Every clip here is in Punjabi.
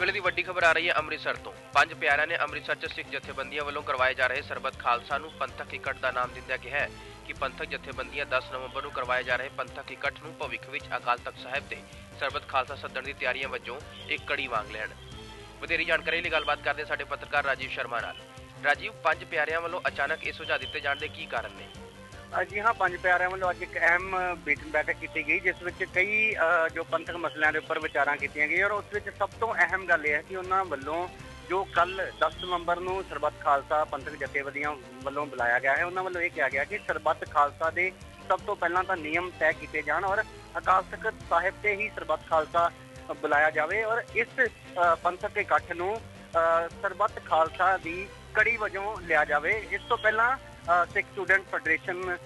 ਵੇਲੇ ਦੀ ਵੱਡੀ ਖਬਰ ਆ ਰਹੀ ਹੈ ਅੰਮ੍ਰਿਤਸਰ ਤੋਂ। ਪੰਜ ਪਿਆਰਿਆਂ ਨੇ ਅੰਮ੍ਰਿਤਸਰ 'ਚ ਸਿੱਖ ਜਥੇਬੰਦੀਆਂ ਵੱਲੋਂ ਕਰਵਾਏ ਜਾ ਰਹੇ ਸਰਬੱਤ ਖਾਲਸਾ ਨੂੰ ਪੰਥਕ ਇਕੱਠ ਦਾ ਨਾਮ ਦਿੰਦਿਆਂ ਕਿਹਾ ਹੈ ਕਿ ਪੰਥਕ ਜਥੇਬੰਦੀਆਂ 10 ਨਵੰਬਰ ਨੂੰ ਕਰਵਾਏ ਜਾ ਰਹੇ ਪੰਥਕ ਇਕੱਠ ਨੂੰ ਭਵਿੱਖ ਵਿੱਚ ਅਕਾਲ ਤਖਤ ਸਾਹਿਬ ਦੇ ਸਰਬਤ ਖਾਲਸਾ ਸੱਦਣ ਦੀ ਤਿਆਰੀਆਂ ਵਜੋਂ ਇੱਕ ਕੜੀ ਵਾਂਗ ਲੈਣ। ਵਧੇਰੀ ਜਾਣਕਾਰੀ ਲਈ ਗੱਲਬਾਤ ਕਰਦੇ ਸਾਡੇ ਪੱਤਰਕਾਰ ਰਾਜੀਵ ਸ਼ਰਮਾ ਨਾਲ। ਰਾਜੀਵ, ਪੰਜ ਪਿਆਰਿਆਂ ਵੱਲੋਂ ਅਚਾਨਕ ਇਹ ਸੁਝਾਅ ਦਿੱਤੇ ਜਾਣ ਦੇ ਕੀ ਕਾਰਨ ਨੇ? ਜੀ ਹਾਂ ਪੰਜ ਪਿਆਰਿਆਂ ਵੱਲੋਂ ਅੱਜ ਇੱਕ ਅਹਿਮ ਮੀਟਿੰਗ ਬੈਠਕ ਕੀਤੀ ਗਈ, ਜਿਸ ਵਿੱਚ ਕਈ ਜੋ ਪੰਥਕ ਮਸਲਿਆਂ ਦੇ ਉੱਪਰ ਵਿਚਾਰਾਂ ਕੀਤੀਆਂ ਗਈਆਂ ਔਰ ਉਸ ਵਿੱਚ ਸਭ ਤੋਂ ਅਹਿਮ ਗੱਲ ਇਹ ਹੈ ਕਿ ਉਹਨਾਂ ਵੱਲੋਂ ਜੋ ਕੱਲ 10 ਨਵੰਬਰ ਨੂੰ ਸਰਬੱਤ ਖਾਲਸਾ ਪੰਥਕ ਜਥੇਬੰਦੀਆਂ ਵੱਲੋਂ ਬੁਲਾਇਆ ਗਿਆ ਹੈ, ਉਹਨਾਂ ਵੱਲੋਂ ਇਹ ਕਿਹਾ ਗਿਆ ਕਿ ਸਰਬੱਤ ਖਾਲਸਾ ਦੇ ਸਭ ਤੋਂ ਪਹਿਲਾਂ ਤਾਂ ਨਿਯਮ ਤੈਅ ਕੀਤੇ ਜਾਣ ਔਰ ਅਕਾਲ ਤਖਤ ਸਾਹਿਬ ਤੇ ਹੀ ਸਰਬੱਤ ਖਾਲਸਾ ਬੁਲਾਇਆ ਜਾਵੇ ਔਰ ਇਸ ਪੰਥਕ ਇਕੱਠ ਨੂੰ ਸਰਬੱਤ ਖਾਲਸਾ ਦੀ ਕੜੀ ਵਜੋਂ ਲਿਆ ਜਾਵੇ। ਇਸ ਤੋਂ ਪਹਿਲਾਂ ਸਿੱਖ ਸਟੂਡੈਂਟ ਫੈਡਰੇਸ਼ਨ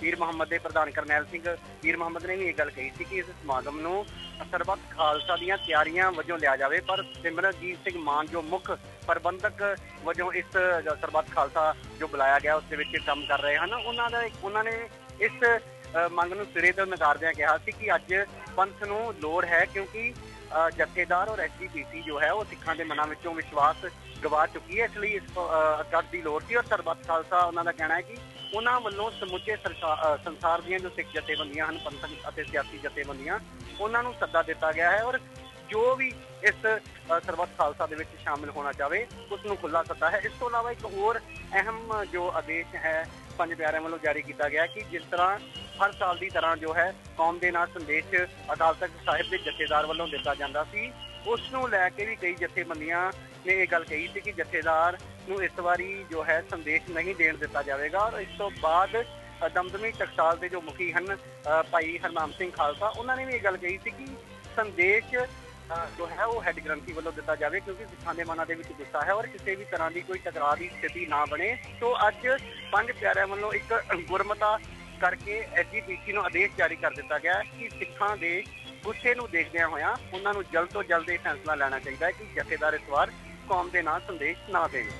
ਪੀਰ ਮੁਹੰਮਦ ਦੇ ਪ੍ਰਧਾਨ ਕਰਨੈਲ ਸਿੰਘ, ਪੀਰ ਮੁਹੰਮਦ ਨੇ ਵੀ ਇਹ ਗੱਲ ਕਹੀ ਸੀ ਕਿ ਇਸ ਸਮਾਗਮ ਨੂੰ ਸਰਬੱਤ ਖਾਲਸਾ ਦੀਆਂ ਤਿਆਰੀਆਂ ਵਜੋਂ ਲਿਆ ਜਾਵੇ, ਪਰ ਸਿਮਰਨਜੀਤ ਸਿੰਘ ਮਾਨ ਜੋ ਮੁੱਖ ਪ੍ਰਬੰਧਕ ਵਜੋਂ ਇਸ ਸਰਬੱਤ ਖਾਲਸਾ ਜੋ ਬੁਲਾਇਆ ਗਿਆ, ਉਸ ਦੇ ਵਿੱਚ ਕੰਮ ਕਰ ਰਹੇ ਹਨ, ਉਹਨਾਂ ਦਾ ਉਹਨਾਂ ਨੇ ਇਸ ਮੰਗ ਨੂੰ ਸਿਰੇ ਤੋਂ ਨਕਾਰਦਿਆਂ ਕਿਹਾ ਸੀ ਕਿ ਅੱਜ ਪੰਥ ਨੂੰ ਲੋੜ ਹੈ ਕਿਉਂਕਿ ਜਥੇਦਾਰ ਔਰ ਐਸਜੀਪੀਸੀ ਜੋ ਹੈ, ਉਹ ਸਿੱਖਾਂ ਦੇ ਮਨਾਂ ਵਿੱਚੋਂ ਵਿਸ਼ਵਾਸ ਗਵਾ ਚੁੱਕੀ ਹੈ। ਇਸ ਲਈ ਇਸ ਕੱਢ ਦੀ ਲੋੜ ਸੀ ਔਰ ਸਰਬੱਤ ਖਾਲਸਾ ਉਹਨਾਂ ਦਾ ਕਹਿਣਾ ਹੈ ਕਿ ਉਹਨਾਂ ਵੱਲੋਂ ਸਮੁੱਚੇ ਸਰਕਾ- ਸੰਸਾਰ ਦੀਆਂ ਜੋ ਸਿੱਖ ਜਥੇਬੰਦੀਆਂ ਹਨ, ਪੰਥਕ ਅਤੇ ਸਿਆਸੀ ਜਥੇਬੰਦੀਆਂ, ਉਹਨਾਂ ਨੂੰ ਸੱਦਾ ਦਿੱਤਾ ਗਿਆ ਹੈ ਔਰ ਜੋ ਵੀ ਇਸ ਸਰਬੱਤ ਖਾਲਸਾ ਦੇ ਵਿੱਚ ਸ਼ਾਮਿਲ ਹੋਣਾ ਚਾਹਵੇ ਉਸ ਨੂੰ ਖੁੱਲਾ ਸੱਦਾ ਹੈ। ਇਸ ਤੋਂ ਇਲਾਵਾ ਇੱਕ ਹੋਰ ਅਹਿਮ ਜੋ ਆਦੇਸ਼ ਹੈ, ਪੰਜ ਪਿਆਰਿਆਂ ਵੱਲੋਂ ਜਾਰੀ ਕੀਤਾ ਗਿਆ ਕਿ ਜਿਸ ਤਰ੍ਹਾਂ ਹਰ ਸਾਲ ਦੀ ਤਰ੍ਹਾਂ ਜੋ ਹੈ ਕੌਮ ਦੇ ਨਾਲ ਸੰਦੇਸ਼ ਅਕਾਲ ਤਖਤ ਸਾਹਿਬ ਦੇ ਜਥੇਦਾਰ ਵੱਲੋਂ ਦਿੱਤਾ ਜਾਂਦਾ ਸੀ। ਉਸ ਨੂੰ ਲੈ ਕੇ ਵੀ ਕਈ ਜਥੇਬੰਦੀਆਂ ਨੇ ਇਹ ਗੱਲ ਕਹੀ ਸੀ ਕਿ ਜਥੇਦਾਰ ਨੂੰ ਇਸ ਵਾਰੀ ਜੋ ਹੈ ਸੰਦੇਸ਼ ਨਹੀਂ ਦੇਣ ਦਿੱਤਾ ਜਾਵੇਗਾ ਔਰ ਇਸ ਤੋਂ ਬਾਅਦ ਦਮਦਮੀ ਟਕਸਾਲ ਦੇ ਜੋ ਮੁਖੀ ਹਨ ਭਾਈ ਹਰਨਾਮ ਸਿੰਘ ਖਾਲਸਾ ਉਹਨਾਂ ਨੇ ਵੀ ਇਹ ਗੱਲ ਕਹੀ ਸੀ ਕਿ ਸੰਦੇਸ਼ ਅ, ਜੋ ਹੈ ਉਹ ਹੈੱਡ ਗ੍ਰੰਥੀ ਵੱਲੋਂ ਦਿੱਤਾ ਜਾਵੇ ਕਿਉਂਕਿ ਸਿੱਖਾਂ ਦੇ ਮਨਾਂ ਦੇ ਵਿੱਚ ਗੁੱਸਾ ਹੈ ਔਰ ਕਿਸੇ ਵੀ ਤਰ੍ਹਾਂ ਦੀ ਕੋਈ ਟਕਰਾਅ ਦੀ ਸਥਿਤੀ ਨਾ ਬਣੇ। ਸੋ ਅੱਜ ਪੰਜ ਪਿਆਰਿਆਂ ਵੱਲੋਂ ਇੱਕ ਗੁਰਮਤਾ ਕਰਕੇ ਐਸਜੀਪੀਸੀ ਨੂੰ ਆਦੇਸ਼ ਜਾਰੀ ਕਰ ਦਿੱਤਾ ਗਿਆ ਹੈ ਕਿ ਸਿੱਖਾਂ ਦੇ ਗੁੱਸੇ ਨੂੰ ਦੇਖਦਿਆਂ ਹੋਇਆਂ ਉਹਨਾਂ ਨੂੰ ਜਲਦ ਤੋਂ ਜਲਦ ਇਹ ਫੈਸਲਾ ਲੈਣਾ ਚਾਹੀਦਾ ਹੈ ਕਿ ਜਥੇਦਾਰ ਇਸ ਵਾਰ ਕੌਮ ਦੇ ਨਾਂ ਸੰਦੇਸ਼ ਨਾ ਦੇਣ।